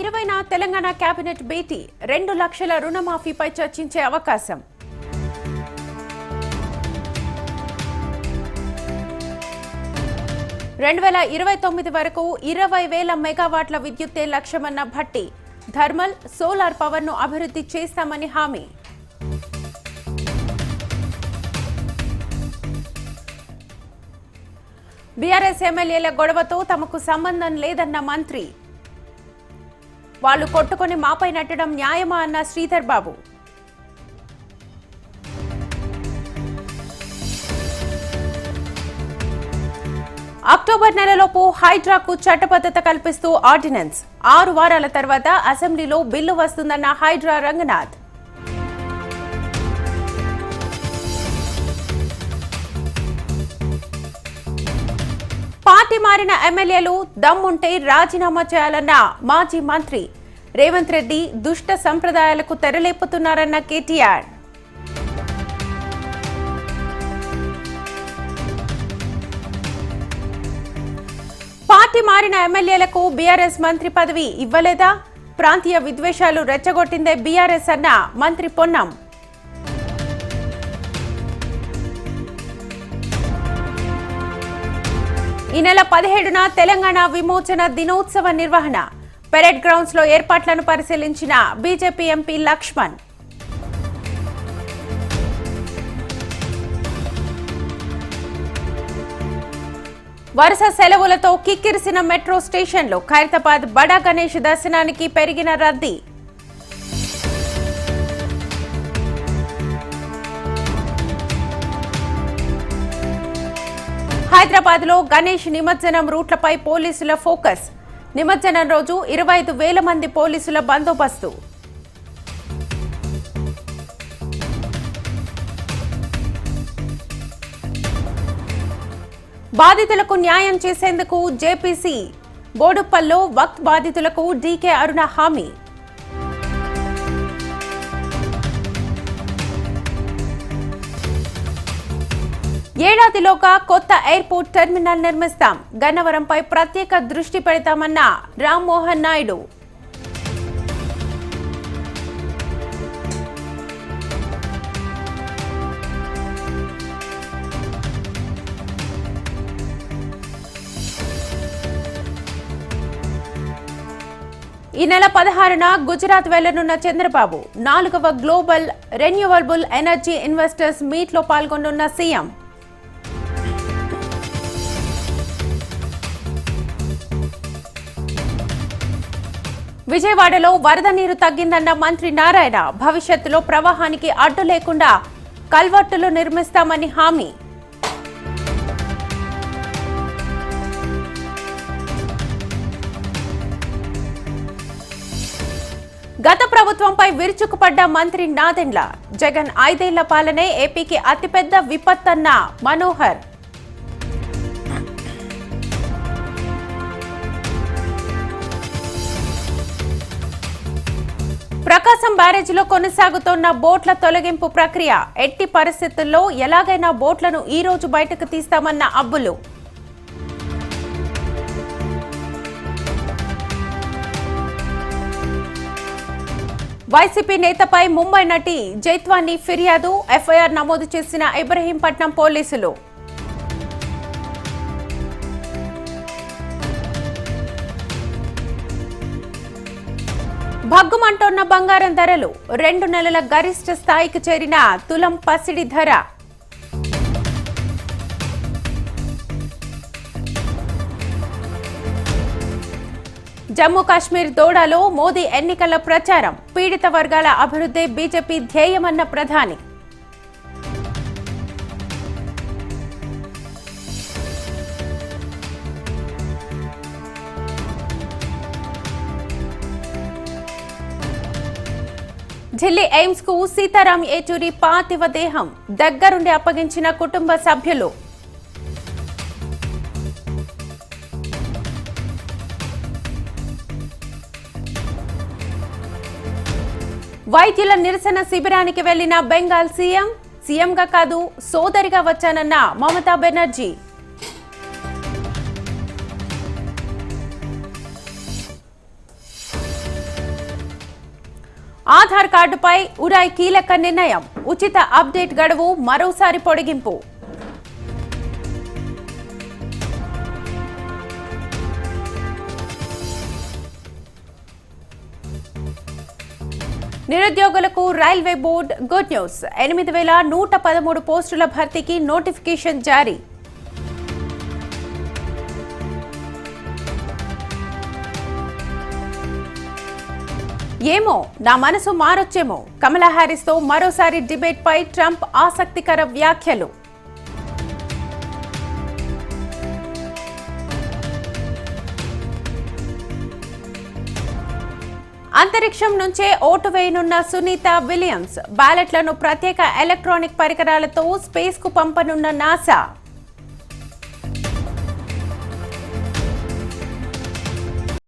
ఇరవైన తెలంగాణ కేబినెట్ భేటీ. రెండు లక్షల రుణమాఫీపై చర్చించే అవకాశం. రెండు వేల ఇరవై తొమ్మిది వరకు ఇరవై వేల మెగావాట్ల విద్యుత్తే లక్ష్యమన్న భట్టి. థర్మల్ సోలార్ పవర్ను అభివృద్ధి చేస్తామని హామీ. బీఆర్ఎస్ ఎమ్మెల్యేల గొడవతో తమకు సంబంధం లేదన్న మంత్రి. వాళ్ళు కొట్టుకొని మాపై నట్టడం న్యాయమా అన్న శ్రీధర్ బాబు. అక్టోబర్ నెలలోపు హైడ్రాకు చట్టబద్ధత కల్పిస్తూ ఆర్డినెన్స్. ఆరు వారాల తర్వాత అసెంబ్లీలో బిల్లు వస్తుందన్న హైడ్రా రంగనాథ్. పార్టీ మారిన ఎమ్మెల్యేలు దమ్ముంటే రాజీనామా చేయాలన్న మాజీ మంత్రి రేవంత్ రెడ్డి దుష్ట సంప్రదాయాలకు తెరలేపుతున్నారన్న కేటీఆర్. పార్టీ మారిన ఎమ్మెల్యేలకు బీఆర్ఎస్ మంత్రి పదవి ఇవ్వలేదా? ప్రాంతీయ విద్వేషాలు రెచ్చగొట్టిందే బీఆర్ఎస్ అన్న మంత్రి పొన్నం. ఈ నెల పదిహేడున తెలంగాణ విమోచన దినోత్సవ నిర్వహణ. పెరెడ్ గ్రౌండ్స్లో ఏర్పాట్లను పరిశీలించిన బీజేపీ ఎంపీ లక్ష్మణ్. వరుస సెలవులతో కిక్కిరిసిన మెట్రో స్టేషన్లు ఖైరతాబాద్ బడా గణేష్ దర్శనానికి పెరిగిన రద్దీ. హైదరాబాద్లో గణేష్ నిమజ్జనం రూట్లపై పోలీసుల ఫోకస్. నిమజ్జనం రోజు ఇరవై ఐదు వేల మంది పోలీసుల బందోబస్తు. బాధితులకు న్యాయం చేసేందుకు జేపీసీ. బోడుప్పల్లో వక్త్ బాధితులకు డీకే అరుణ హామీ. ఏడాదిలోగా కొత్త ఎయిర్పోర్ట్ టెర్మినల్ నిర్మిస్తాం. గన్నవరంపై ప్రత్యేక దృష్టి పెడతామన్న రామ్మోహన్ నాయుడు. ఈ నెల పదహారున గుజరాత్ వెళ్ళనున్న చంద్రబాబు నాలుగవ గ్లోబల్ రెన్యూవబుల్ ఎనర్జీ ఇన్వెస్టర్స్ మీట్లో పాల్గొనున్న సీఎం విజయవాడలో వరద నీరు తగ్గిందన్న మంత్రి నారాయణ భవిష్యత్తులో ప్రవాహానికి అడ్డు లేకుండా కల్వర్టులు నిర్మిస్తామని హామీ. గత ప్రభుత్వంపై విరుచుకుపడ్డ మంత్రి నాదెండ్ల. జగన్ ఐదేళ్ళ పాలనే ఏపీకి అతిపెద్ద విపత్తన్న మనోహర్. ప్రకాశం బ్యారేజీలో కొనసాగుతోన్న బోట్ల తొలగింపు ప్రక్రియ ఎట్టి పరిస్థితుల్లో ఎలాగైనా బోట్లను ఈ రోజు బయటకు తీస్తామన్న అబ్బులు. వైసీపీ నేతపై ముంబై నటి జైత్వాని ఫిర్యాదు ఎఫ్ఐఆర్ నమోదు చేసిన ఇబ్రహీంపట్నం పోలీసులు. భగ్గుమంటోన్న బంగారం ధరలు రెండు నెలల గరిష్ట స్థాయికి చేరిన తులం పసిడి ధర. జమ్మూ కాశ్మీర్ దోడాలో మోదీ ఎన్నికల ప్రచారం పీడిత వర్గాల అభివృద్ధి బీజేపీ ధ్యేయమన్న ప్రధాని. ఢిల్లీ ఎయిమ్స్కు సీతారాం ఏచూరి పార్థివ దేహం. దగ్గరుండి అప్పగించిన కుటుంబ సభ్యులు. వైద్యుల నిరసన శిబిరానికి వెళ్ళిన బెంగాల్ సీఎం సీఎంగా కాదు సోదరిగా వచ్చానన్న మమతా బెనర్జీ. ఆధార్ కార్డుపై ఉడాయ్ కీలక నిర్ణయం. ఉచిత అప్డేట్ గడువు మరోసారి పొడిగింపు. నిరుద్యోగులకు రైల్వే బోర్డు గుడ్ న్యూస్. ఎనిమిది వేల నూట పదమూడు పోస్టుల భర్తీకి నోటిఫికేషన్ జారీ. ఏమో? నా మనసు మారొచ్చేమో? కమలా హారిస్తో మరోసారి డిబేట్ పై ట్రంప్ ఆసక్తికర వ్యాఖ్యలు. అంతరిక్షం నుంచే ఓటు వేయనున్న సునీత విలియమ్స్ బ్యాలెట్లను ప్రత్యేక ఎలక్ట్రానిక్ పరికరాలతో స్పేస్కు పంపనున్న నాసా.